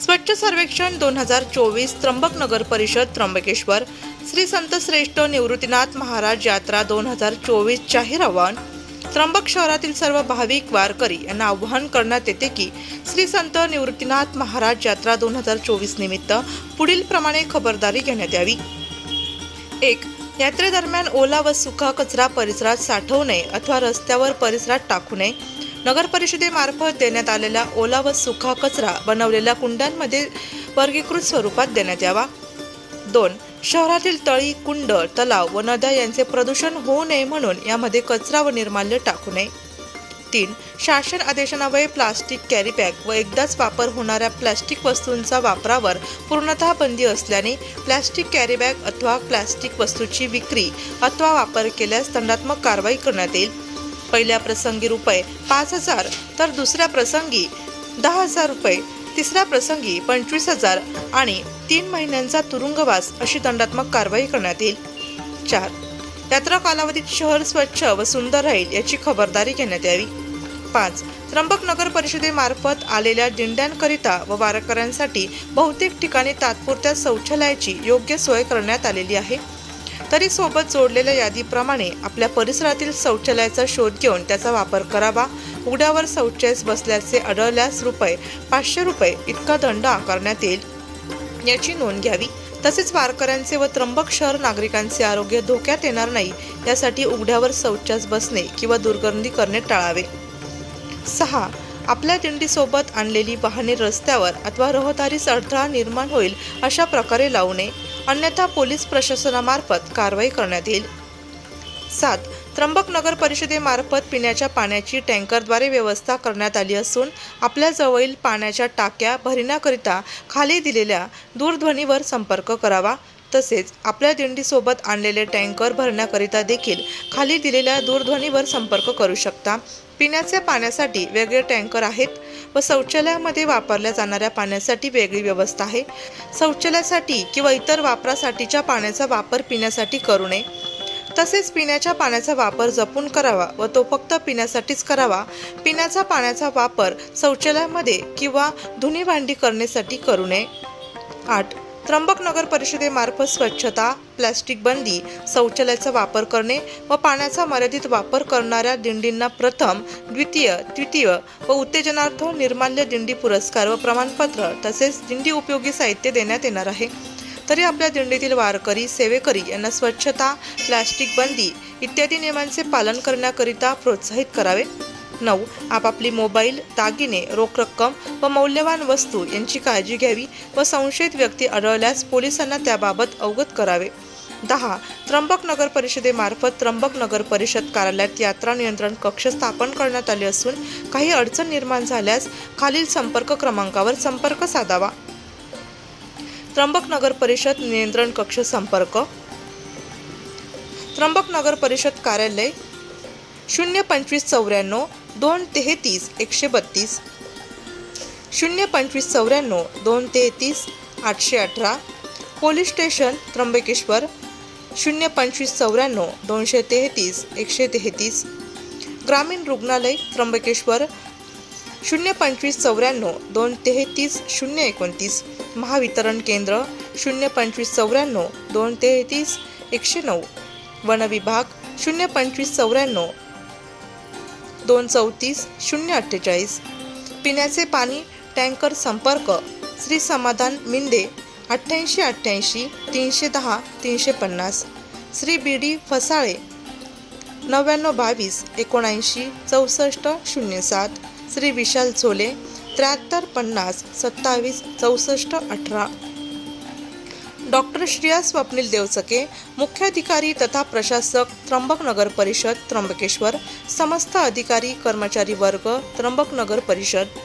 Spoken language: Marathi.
स्वच्छ सर्वेक्षण दोन हजार चोवीस त्र्यंबक नगर परिषद त्र्यंबकेश्वर श्री संत श्रेष्ठ निवृत्तीनाथ महाराज यात्रा दोन हजार चोवीस जाहीर आव्हान. त्र्यंबक शहरातील सर्व भाविक वारकरी यांना आवाहन करण्यात येते की श्री संत निवृत्तीनाथ महाराज यात्रा दोन हजार चोवीस निमित्त पुढील प्रमाणे खबरदारी घेण्यात यावी. एक यात्रेदरम्यान ओला व सुका कचरा परिसरात साठवू नये अथवा रस्त्यावर परिसरात टाकू नये. नगर परिषदेमार्फत देण्यात आलेला ओला व सुका कचरा बनवलेल्या कुंड्यांमध्ये वर्गीकृत स्वरूपात देण्यात यावा. दोन शहरातील तळी कुंड तलाव व नद्या यांचे प्रदूषण होऊ नये म्हणून यामध्ये कचरा व निर्माल्य टाकू नये. तीन शासन आदेशान्वये प्लास्टिक कॅरीबॅग व एकदाच वापर होणाऱ्या प्लास्टिक वस्तूंचा वापरावर पूर्णतः बंदी असल्याने प्लास्टिक कॅरीबॅग अथवा प्लास्टिक वस्तूची विक्री अथवा वापर केल्यास दंडात्मक कारवाई करण्यात येईल. पहिल्या प्रसंगी रुपये पाच हजार तर दुसऱ्या प्रसंगी दहा हजार रुपये तिसऱ्या प्रसंगी पंचवीस हजार आणि तीन महिन्यांचा तुरुंगवास अशी दंडात्मक कारवाई करण्यात येईल. चार. यात्रा कालावधीत शहर स्वच्छ व सुंदर राहील याची खबरदारी घेण्यात यावी. पाच. त्र्यंबक नगर परिषदेमार्फत आलेल्या दिंड्यांकरिता व वारकऱ्यांसाठी बहुतेक ठिकाणी तात्पुरत्या शौचालयाची योग्य सोय करण्यात आलेली आहे. तरी सोबत जोडलेल्या यादीप्रमाणे आपल्या परिसरातील शौचालयाचा शोध घेऊन त्याचा वापर करावा. उघड्यावर शौचालय बसल्याचे आढळल्यास रुपये पाचशे रुपये इतका दंड आकारण्यात येईल. याची नोंद घ्यावी. तसेच वारकऱ्यांचे व त्र्यंबक शहर नागरिकांचे आरोग्य धोक्यात येणार नाही यासाठी उघड्यावर शौचास बसणे किंवा दुर्गंधी करणे टाळावे. सहा. आपल्या दिंडीसोबत आणलेली वाहने रस्त्यावर अथवा रहदारीस अडथळा निर्माण होईल अशा प्रकारे लावू नये. अन्यथा पोलीस प्रशासनामार्फत कारवाई करण्यात येईल. सात त्र्यंबक नगर परिषदेमार्फत पिण्याच्या पाण्याची टँकरद्वारे व्यवस्था करण्यात आली असून आपल्या जवळील पाण्याच्या टाक्या भरण्याकरिता खाली दिलेल्या दूरध्वनीवर संपर्क करावा. तसेच आपल्या दिंडीसोबत आणलेले टँकर भरण्याकरिता देखील खाली दिलेल्या दूरध्वनीवर संपर्क करू शकता. पिण्याच्या पाण्यासाठी वेगळे टँकर आहेत व शौचालयामध्ये वापरल्या जाणाऱ्या पाण्यासाठी वेगळी व्यवस्था आहे. शौचालयासाठी किंवा इतर वापरासाठीच्या पाण्याचा वापर पिण्यासाठी करू नये. तसेच पिण्याच्या पाण्याचा वापर जपून करावा व तो फक्त पिण्यासाठीच करावा. पिण्याचा पाण्याचा वापर शौचालयामध्ये किंवा धुणी भांडी करण्यासाठी करू नये. आठ. त्र्यंबक नगर परिषदेमार्फत स्वच्छता प्लॅस्टिक बंदी शौचालयाचा वापर करणे व पाण्याचा मर्यादित वापर करणाऱ्या दिंडींना प्रथम द्वितीय तृतीय व उत्तेजनार्थ निर्माल्य दिंडी पुरस्कार व प्रमाणपत्र तसेच दिंडी उपयोगी साहित्य देण्यात येणार आहे. तरी आपल्या दिंडीतील वारकरी सेवेकरी यांना स्वच्छता प्लॅस्टिक बंदी इत्यादी नियमांचे पालन करण्याकरिता प्रोत्साहित करावे. नऊ आपापली मोबाईल दागिने रोख रक्कम व मौल्यवान वस्तू यांची काळजी घ्यावी व संशयित व्यक्ती आढळल्यास पोलिसांना त्याबाबत अवगत करावे. दहा त्र्यंबक नगर परिषदेमार्फत त्र्यंबक नगर परिषद कार्यालयात यात्रा नियंत्रण कक्ष स्थापन करण्यात आले असून काही अडचण निर्माण झाल्यास खालील संपर्क क्रमांकावर संपर्क साधावा. त्र्यंबक नगर परिषद नियंत्रण कक्ष संपर्क. त्र्यंबक नगर परिषद कार्यालय शून्य पंचवीस चौऱ्याण्णव दोन तेहतीस एकशे बत्तीस. शून्य पंचवीस चौऱ्याण्णव दोन तेहतीस आठशे अठरा. Police station Trimbakeshwar. शून्य पंचवीस चौऱ्याण्णव दोनशे तेहतीस एकशे तेहतीस. ग्रामीण रुग्णालय त्र्यंबकेश्वर. शून्य पंचवीस चौऱ्याण्णव दोन तेहतीस शून्य एकोणतीस. महावितरण केंद्र शून्य पंचवीस चौऱ्याण्णव दोन तेहतीस एकशे नऊ. वनविभाग शून्य पंचवीस चौऱ्याण्णव दोन चौतीस शून्य अठ्ठेचाळीस. पिण्याचे पाणी टँकर संपर्क श्री समाधान मिंदे अठ्ठ्याऐंशी अठ्ठ्याऐंशी तीनशे दहा तीनशे पन्नास. श्री बी डी फसाळे नव्याण्णव बावीस एकोणऐंशी चौसष्ट शून्य सात. श्री विशाल झोले त्र्याहत्तर पन्नास सत्तावीस चौसष्ट अठरा. डॉक्टर श्रेया स्वप्नील देवचके मुख्याधिकारी तथा प्रशासक त्र्यंबक नगर परिषद त्र्यंबकेश्वर समस्त अधिकारी कर्मचारी वर्ग त्र्यंबक नगर परिषद